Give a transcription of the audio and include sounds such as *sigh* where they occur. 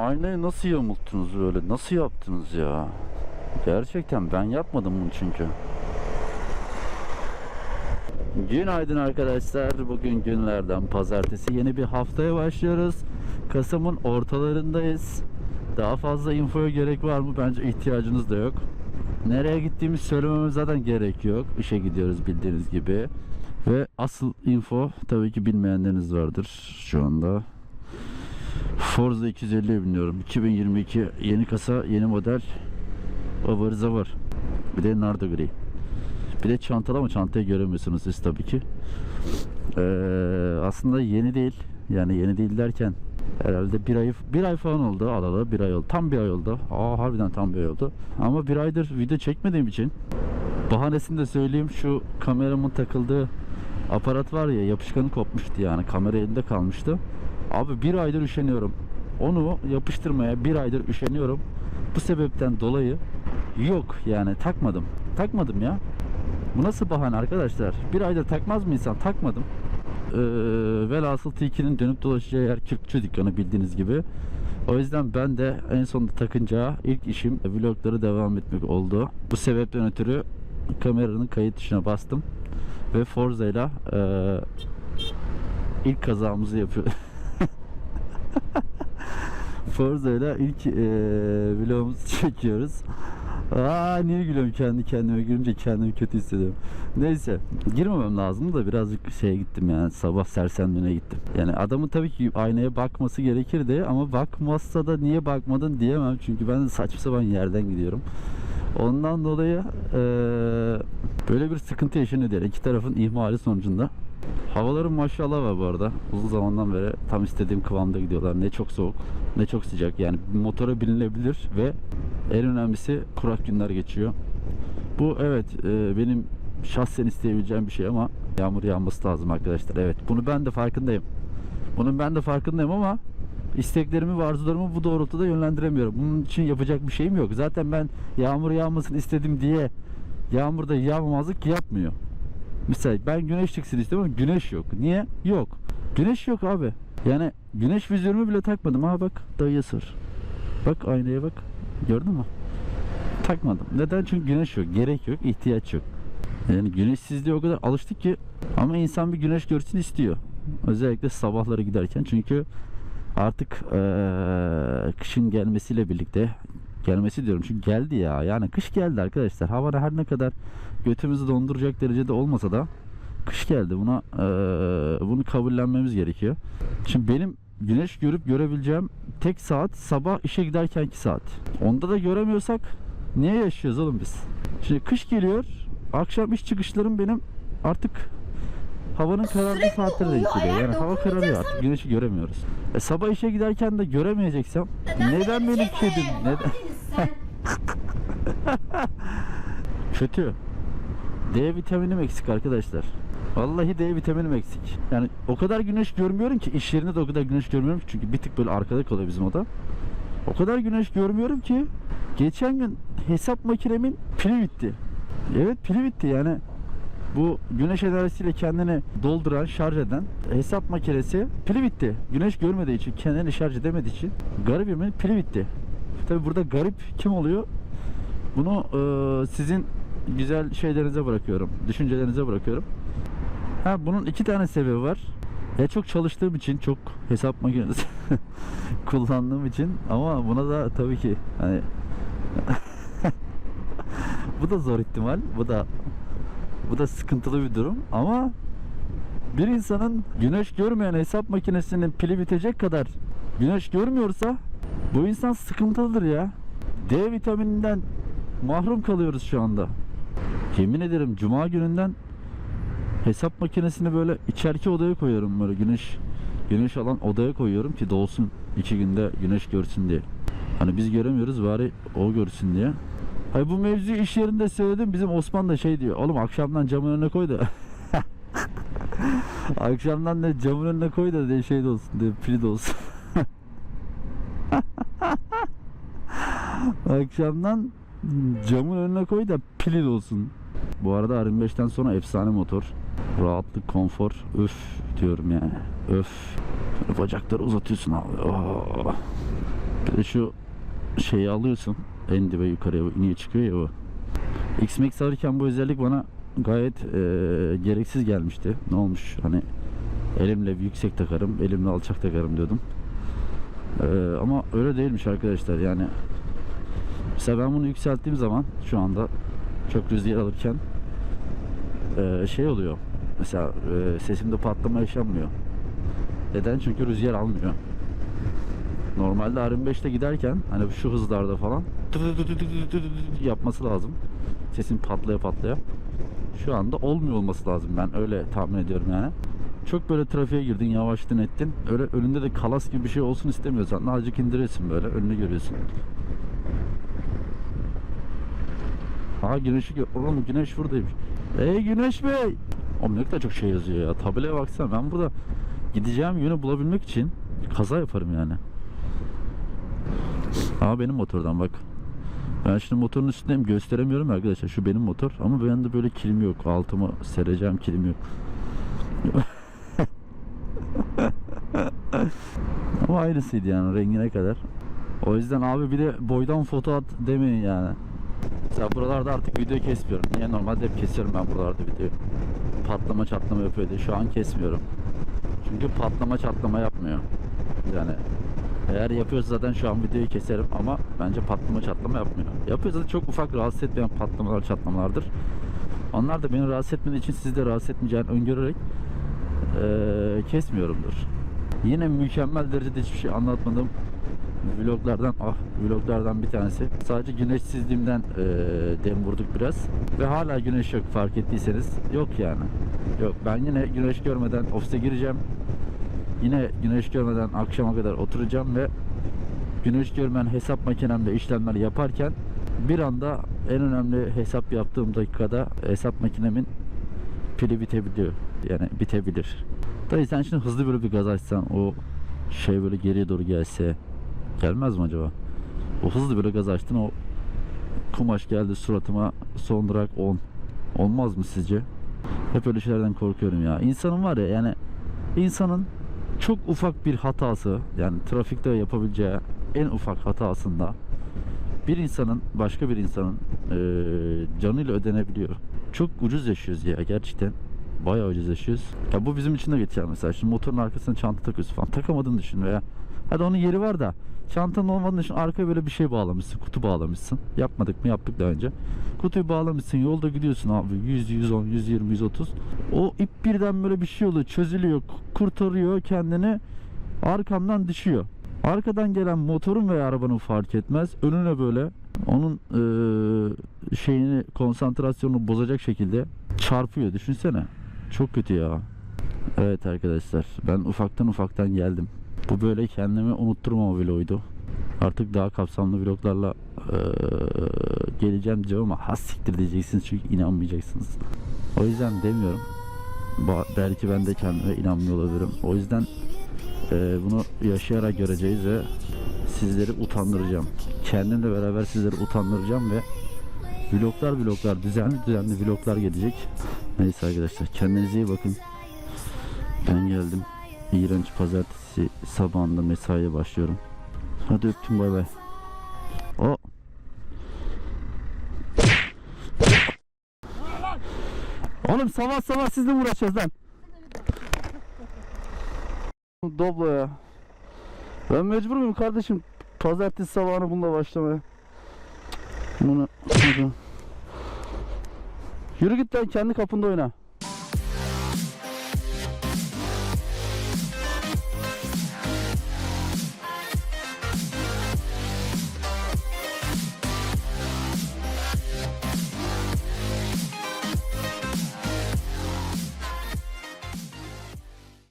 aynayı nasıl yamulttunuz öyle? Nasıl yaptınız ya? Gerçekten ben yapmadım bunu çünkü. Günaydın arkadaşlar. Bugün günlerden pazartesi. Yeni bir haftaya başlıyoruz. Kasım'ın ortalarındayız. Daha fazla infoya gerek var mı? Bence ihtiyacınız da yok. Nereye gittiğimizi söylememiz zaten gerek yok. İşe gidiyoruz bildiğiniz gibi. Ve asıl info tabii ki bilmeyenleriniz vardır şu anda. Forza 250'ye biniyorum. 2022 yeni kasa, yeni model. Ivır zıvır. Bir de nardo gri. Bir de çantalı ama çantayı göremiyorsunuz siz tabii ki. Ee, aslında yeni değil. Yani yeni değil derken herhalde bir ay bir ay falan oldu alalı bir ay oldu. Tam bir ay oldu. Aa harbiden tam bir ay oldu. Ama bir aydır video çekmediğim için bahanesini de söyleyeyim şu kameramın takıldığı aparat var ya yapışkanı kopmuştu yani kamera elinde kalmıştı. Abi bir aydır üşeniyorum. Onu yapıştırmaya bir aydır üşeniyorum. Bu sebepten dolayı yok yani takmadım. Takmadım ya. Bu nasıl bahane arkadaşlar? Bir aydır takmaz mı insan? Takmadım. Ee, velhasıl tilkinin dönüp dolaşacağı yer Kürkçü dükkanı bildiğiniz gibi. O yüzden ben de en sonunda takınca ilk işim vlogları devam etmek oldu. Bu sebepten ötürü kameranın kayıt tuşuna bastım ve Forza ile eee, ilk kazamızı yapıyor. *laughs* *laughs* Forza ile ilk eee vlogumuzu *laughs* çekiyoruz. Aa niye gülüyorum kendi kendime gülünce kendimi kötü hissediyorum. Neyse girmemem lazım da birazcık şeye gittim yani sabah sersemliğine gittim. Yani adamın tabii ki aynaya bakması gerekirdi ama bakmazsa da niye bakmadın diyemem çünkü ben saçma sapan yerden gidiyorum. Ondan dolayı eee, böyle bir sıkıntı yaşanıyor diye iki tarafın ihmali sonucunda. Havaların maşallah var bu arada. Uzun zamandan beri tam istediğim kıvamda gidiyorlar. Ne çok soğuk ne çok sıcak. Yani motora binilebilir ve en önemlisi kurak günler geçiyor. Bu evet e, benim şahsen isteyebileceğim bir şey ama yağmur yağması lazım arkadaşlar. Evet bunu ben de farkındayım. Bunun ben de farkındayım ama isteklerimi ve arzularımı bu doğrultuda yönlendiremiyorum. Bunun için yapacak bir şeyim yok. Zaten ben yağmur yağmasını istedim diye yağmurda yağmamazlık yapmıyor. Mesela ben güneş çıksın ama güneş yok. Niye? Yok. Güneş yok abi. Yani güneş vizyonumu bile takmadım. Ha bak dayıya sor. Bak aynaya bak. Gördün mü? Takmadım. Neden? Çünkü güneş yok. Gerek yok. ihtiyaç yok. Yani güneşsizliğe o kadar alıştık ki ama insan bir güneş görsün istiyor. Özellikle sabahları giderken. Çünkü artık eee, kışın gelmesiyle birlikte gelmesi diyorum çünkü geldi ya. Yani kış geldi arkadaşlar. Hava her ne kadar götümüzü donduracak derecede olmasa da kış geldi. Buna eee, bunu kabullenmemiz gerekiyor. Şimdi benim güneş görüp görebileceğim tek saat sabah işe giderkenki saat. Onda da göremiyorsak niye yaşıyoruz oğlum biz? Şimdi kış geliyor. Akşam iş çıkışlarım benim artık havanın karardığı saatlere denk geliyor. Yani hava kararıyor artık. Güneşi göremiyoruz. E, sabah işe giderken de göremeyeceksem neden benim kedim? Neden? *laughs* Kötü. D vitaminim eksik arkadaşlar. Vallahi D vitaminim eksik. Yani o kadar güneş görmüyorum ki iş yerinde de o kadar güneş görmüyorum ki çünkü bir tık böyle arkada kalıyor bizim oda. O kadar güneş görmüyorum ki geçen gün hesap makinemin pili bitti. Evet pili bitti yani. Bu güneş enerjisiyle kendini dolduran, şarj eden hesap makinesi pili bitti. Güneş görmediği için, kendini şarj edemediği için garibimin pili bitti. Tabi burada garip kim oluyor? Bunu e, sizin güzel şeylerinize bırakıyorum. Düşüncelerinize bırakıyorum. Ha bunun iki tane sebebi var. Ya çok çalıştığım için, çok hesap makinesi *laughs* kullandığım için ama buna da tabii ki hani *laughs* bu da zor ihtimal. Bu da bu da sıkıntılı bir durum ama bir insanın güneş görmeyen hesap makinesinin pili bitecek kadar güneş görmüyorsa bu insan sıkıntılıdır ya. D vitamininden mahrum kalıyoruz şu anda. Yemin ederim cuma gününden hesap makinesini böyle içerki odaya koyuyorum böyle güneş güneş alan odaya koyuyorum ki dolsun iki günde güneş görsün diye. Hani biz göremiyoruz bari o görsün diye. Hayır bu mevzuyu iş yerinde söyledim. Bizim Osman da şey diyor. Oğlum akşamdan camın önüne koy da. *laughs* akşamdan da camın önüne koy da de şey de olsun diye pili olsun. *laughs* akşamdan camın önüne koy da pili olsun. Bu arada R25'ten sonra efsane motor. Rahatlık, konfor. Öf diyorum yani. Öf. Böyle bacakları uzatıyorsun abi. Oh. De şu şeyi alıyorsun. En dibe yukarıya iniyor çıkıyor ya bu. X-Max alırken bu özellik bana gayet e, gereksiz gelmişti. Ne olmuş hani elimle yüksek takarım, elimle alçak takarım diyordum. E, ama öyle değilmiş arkadaşlar yani. Mesela ben bunu yükselttiğim zaman şu anda çok rüzgar alırken şey oluyor. Mesela e, sesimde patlama yaşanmıyor. Neden? Çünkü rüzgar almıyor. Normalde RM5'te giderken hani şu hızlarda falan yapması lazım. Sesin patlaya patlaya. Şu anda olmuyor olması lazım ben öyle tahmin ediyorum yani. Çok böyle trafiğe girdin yavaştın ettin. Öyle önünde de kalas gibi bir şey olsun istemiyorsan azıcık indirirsin böyle önünü görüyorsun. Ha güneşi gör. Oğlum güneş buradaymış. Ey güneş bey. Oğlum ne kadar çok şey yazıyor ya. Tabelaya baksana ben burada gideceğim yönü bulabilmek için kaza yaparım yani. Aa benim motordan bak. Ben şimdi motorun üstündeyim gösteremiyorum arkadaşlar. Şu benim motor ama bende böyle kilim yok. Altıma sereceğim kilim yok. *laughs* ama aynısıydı yani rengine kadar. O yüzden abi bir de boydan foto at demeyin yani. Mesela buralarda artık video kesmiyorum. Niye? Normalde hep kesiyorum ben buralarda video. Patlama çatlama yapıyor diye. Şu an kesmiyorum. Çünkü patlama çatlama yapmıyor. Yani eğer yapıyorsa zaten şu an videoyu keserim ama bence patlama çatlama yapmıyor. Yapıyorsa da çok ufak rahatsız etmeyen patlamalar çatlamalardır. Onlar da beni rahatsız etmediği için sizi de rahatsız etmeyeceğini öngörerek eee, kesmiyorumdur. Yine mükemmel derecede hiçbir şey anlatmadığım vloglardan ah vloglardan bir tanesi. Sadece güneşsizliğimden eee dem vurduk biraz ve hala güneş yok fark ettiyseniz. Yok yani. Yok ben yine güneş görmeden ofise gireceğim. Yine güneş görmeden akşama kadar oturacağım ve güneş görmeyen hesap makinemde işlemler yaparken bir anda en önemli hesap yaptığım dakikada hesap makinemin pili bitebiliyor. Yani bitebilir. Dayı sen şimdi hızlı böyle bir gaz açsan o şey böyle geriye doğru gelse gelmez mi acaba? O hızlı böyle gaz açtın o kumaş geldi suratıma son durak 10. Olmaz mı sizce? Hep öyle şeylerden korkuyorum ya. İnsanın var ya yani insanın çok ufak bir hatası yani trafikte yapabileceği en ufak hatasında bir insanın başka bir insanın eee canıyla ödenebiliyor. Çok ucuz yaşıyoruz ya gerçekten. Bayağı ucuz yaşıyoruz. Ya bu bizim için de geçer mesela. Şimdi motorun arkasına çanta takıyorsun falan. Takamadığını düşün veya hadi onun yeri var da çantanın olmadığını düşün. Arkaya böyle bir şey bağlamışsın. Kutu bağlamışsın. Yapmadık mı? Yaptık daha önce. Kutuyu bağlamışsın. Yolda gidiyorsun abi. 100, 110, 120, 130. O ip birden böyle bir şey oluyor. Çözülüyor. Kurtarıyor kendini. Arkamdan düşüyor. Arkadan gelen motorun veya arabanın fark etmez. Önüne böyle onun eee, şeyini konsantrasyonunu bozacak şekilde çarpıyor. Düşünsene. Çok kötü ya. Evet arkadaşlar ben ufaktan ufaktan geldim. Bu böyle kendimi unutturmama vloguydu. Artık daha kapsamlı vloglarla eee, geleceğim diyeceğim ama has diyeceksiniz çünkü inanmayacaksınız. O yüzden demiyorum. Ba- belki ben de kendime inanmıyor olabilirim. O yüzden eee, bunu yaşayarak göreceğiz ve sizleri utandıracağım. Kendimle beraber sizleri utandıracağım ve vloglar vloglar düzenli düzenli vloglar gelecek. Neyse arkadaşlar kendinize iyi bakın. Ben geldim. İğrenç pazartesi sabahında mesaiye başlıyorum. Hadi öptüm bay bay. O. Oğlum sabah sabah sizle uğraşacağız lan? Doblo ya. Ben mecbur muyum kardeşim? Pazartesi sabahını bununla başlamaya. Bunu. Yürü git lan kendi kapında oyna.